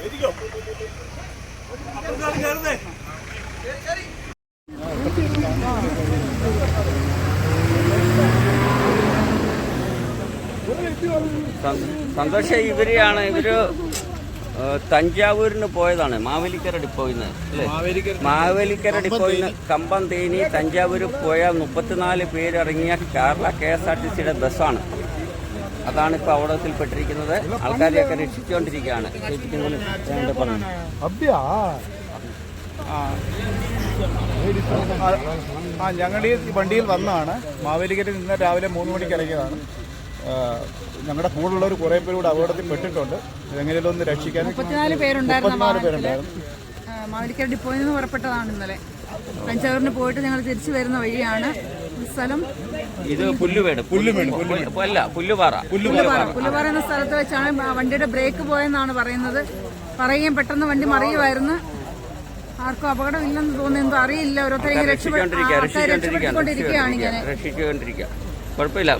ഇരിക്കോ അപ്പുറത്താണ് കയറുന്നേ സന്തോഷം ഇവരെയാണ് ഇവർ തഞ്ചാവൂരിന് പോയതാണ്. മാവേലിക്കര ഡിപ്പോയിൽ നിന്ന് അല്ലേ? മാവേലിക്കര. ഡിപ്പോയിൽ നിന്ന് കമ്പം തേനി തഞ്ചാവൂർ പോയ മുപ്പത്തിനാല് പേരിറങ്ങിയ Kerala K S R T സിയുടെ ബസ്സാണ്. അതാണ് ഇപ്പോൾ അപകടത്തിൽപ്പെട്ടിരിക്കുന്നത്. ആൾക്കാരെയൊക്കെ രക്ഷിച്ചുകൊണ്ടിരിക്കുകയാണ്. ആ. ഞങ്ങൾ ഈ വണ്ടിയിൽ വന്നതാണ്. മാവേലിക്കരയിൽ നിന്ന് രാവിലെ മൂന്ന് മണിക്ക് ഇറങ്ങിയതാണ്. ഞങ്ങളുടെ കൂടെയുള്ളവർ കുറേ പേര് കൂടെ അപകടത്തിൽ പെട്ടിട്ടുണ്ട്. എങ്ങനെയും ഒന്ന് രക്ഷിക്കാൻ മുപ്പത്തിനാല് പേരുണ്ടായിരുന്നു. പേരുണ്ടായിരുന്നു. ഡിപ്പോയിൽ നിന്ന് പുറപ്പെട്ടതാണ് ഇന്നലെ. തഞ്ചാവൂരിന് പോയിട്ട് ഞങ്ങൾ തിരിച്ചു വരുന്ന വഴിയാണ്. സ്ഥലം ഇത് പുല്ലുവേട്. പുല്ലുമേട് അല്ല പുല്ലുപാറ. പുല്ലുപാറ. പുല്ലുപാറ. എന്ന സ്ഥലത്ത് വെച്ചാണ് വണ്ടിയുടെ ബ്രേക്ക് പോയെന്നാണ് പറയുന്നത്. പറയുകയും പെട്ടെന്ന് വണ്ടി മറിയുമായിരുന്നു. ആർക്കും അപകടം ഇല്ലെന്ന് തോന്നുന്നു. എന്തോ അറിയില്ല. ഓരോരുത്തരെയും രക്ഷപ്പെട്ടു രക്ഷപ്പെട്ടുകൊണ്ടിരിക്കുകയാണ് ഞാൻ ഇങ്ങനെ. രക്ഷിച്ചുകൊണ്ടിരിക്കുക. കുഴപ്പമില്ല.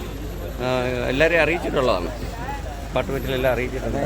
എല്ലാവരെയും അറിയിച്ചിട്ടുള്ളതാണ്. ഡിപ്പാർട്ട്മെന്റിലെല്ലാം അറിയിച്ചിട്ടുണ്ട്.